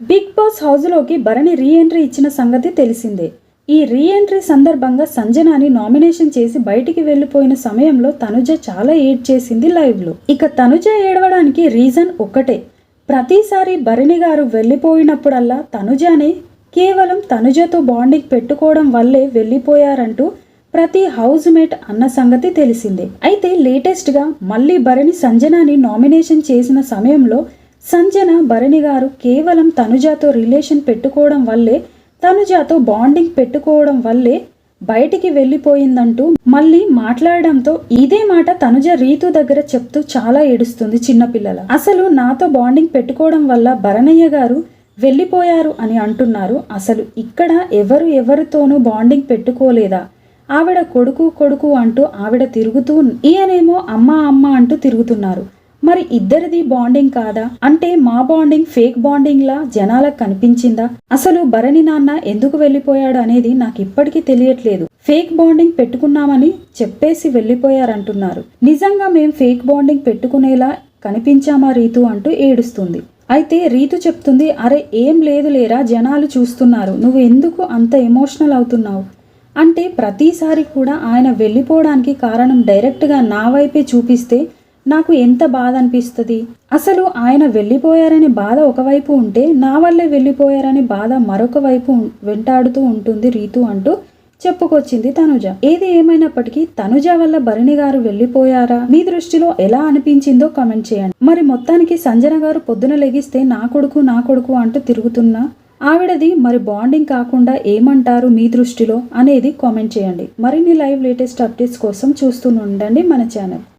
Big boss హౌస్లోకి Bharani re entry ఇచ్చిన సంగతి తెలిసిందే. ఈ రీ ఎంట్రీ సందర్భంగా సంజనాని నామినేషన్ చేసి బయటికి వెళ్ళిపోయిన సమయంలో తనుజ చాలా ఏడ్ చేసింది లైవ్లో. ఇక తనుజ ఏడవడానికి రీజన్ ఒక్కటే. ప్రతిసారి భరణి గారు వెళ్ళిపోయినప్పుడల్లా తనుజానే కేవలం తనుజతో బాండింగ్ పెట్టుకోవడం వల్లే వెళ్ళిపోయారంటూ ప్రతి హౌస్ మేట్ అన్న సంగతి తెలిసిందే. అయితే లేటెస్ట్గా మళ్ళీ భరణి సంజనాని నామినేషన్ చేసిన సమయంలో సంజన భరణి గారు కేవలం తనుజాతో రిలేషన్ పెట్టుకోవడం వల్లే తనుజాతో బాండింగ్ పెట్టుకోవడం వల్లే బయటికి వెళ్ళిపోయిందంటూ మళ్ళీ మాట్లాడడంతో ఇదే మాట తనుజ రీతు దగ్గర చెప్తూ చాలా ఏడుస్తుంది చిన్నపిల్లల. అసలు నాతో బాండింగ్ పెట్టుకోవడం వల్ల భరణయ్య గారు వెళ్ళిపోయారు అని అంటున్నారు. అసలు ఇక్కడ ఎవరు ఎవరితోనూ బాండింగ్ పెట్టుకోలేదా? ఆవిడ కొడుకు కొడుకు అంటూ ఆవిడ తిరుగుతూ ఈయనేమో అమ్మ అమ్మ అంటూ తిరుగుతున్నారు. మరి ఇద్దరిది బాండింగ్ కాదా? అంటే మా బాండింగ్ ఫేక్ బాండింగ్ లా జనాలకు కనిపించిందా? అసలు భరణి నాన్న ఎందుకు వెళ్ళిపోయాడు అనేది నాకు ఇప్పటికీ తెలియట్లేదు. ఫేక్ బాండింగ్ పెట్టుకున్నామని చెప్పేసి వెళ్ళిపోయారంటున్నారు. నిజంగా మేం ఫేక్ బాండింగ్ పెట్టుకునేలా కనిపించామా రీతు అంటూ ఏడుస్తుంది. అయితే రీతు చెప్తుంది అరే ఏం లేదు లేరా జనాలు చూస్తున్నారు. నువ్వు ఎందుకు అంత ఎమోషనల్ అవుతున్నావు? అంటే ప్రతిసారి కూడా ఆయన వెళ్ళిపోవడానికి కారణం డైరెక్ట్గా నా వైపే చూపిస్తే నాకు ఎంత బాధ అనిపిస్తుంది అసలు ఆయన వెళ్ళిపోయారనే బాధ ఒకవైపు ఉంటే నా వల్లే వెళ్ళిపోయారనే బాధ మరొక వైపు వెంటాడుతూ ఉంటుంది రీతు అంటూ చెప్పుకొచ్చింది తనుజ. ఏది ఏమైనప్పటికీ తనుజ వల్ల భరణి గారు వెళ్ళిపోయారా? మీ దృష్టిలో ఎలా అనిపించిందో కామెంట్ చేయండి. మరి మొత్తానికి సంజన గారు పొద్దున లెగిస్తే నా కొడుకు నా కొడుకు అంటూ తిరుగుతున్నా? ఆవిడది మరి బాండింగ్ కాకుండా ఏమంటారు మీ దృష్టిలో అనేది కామెంట్ చేయండి. మరిన్ని లైవ్ లేటెస్ట్ అప్డేట్స్ కోసం చూస్తూ ఉండండి మన ఛానల్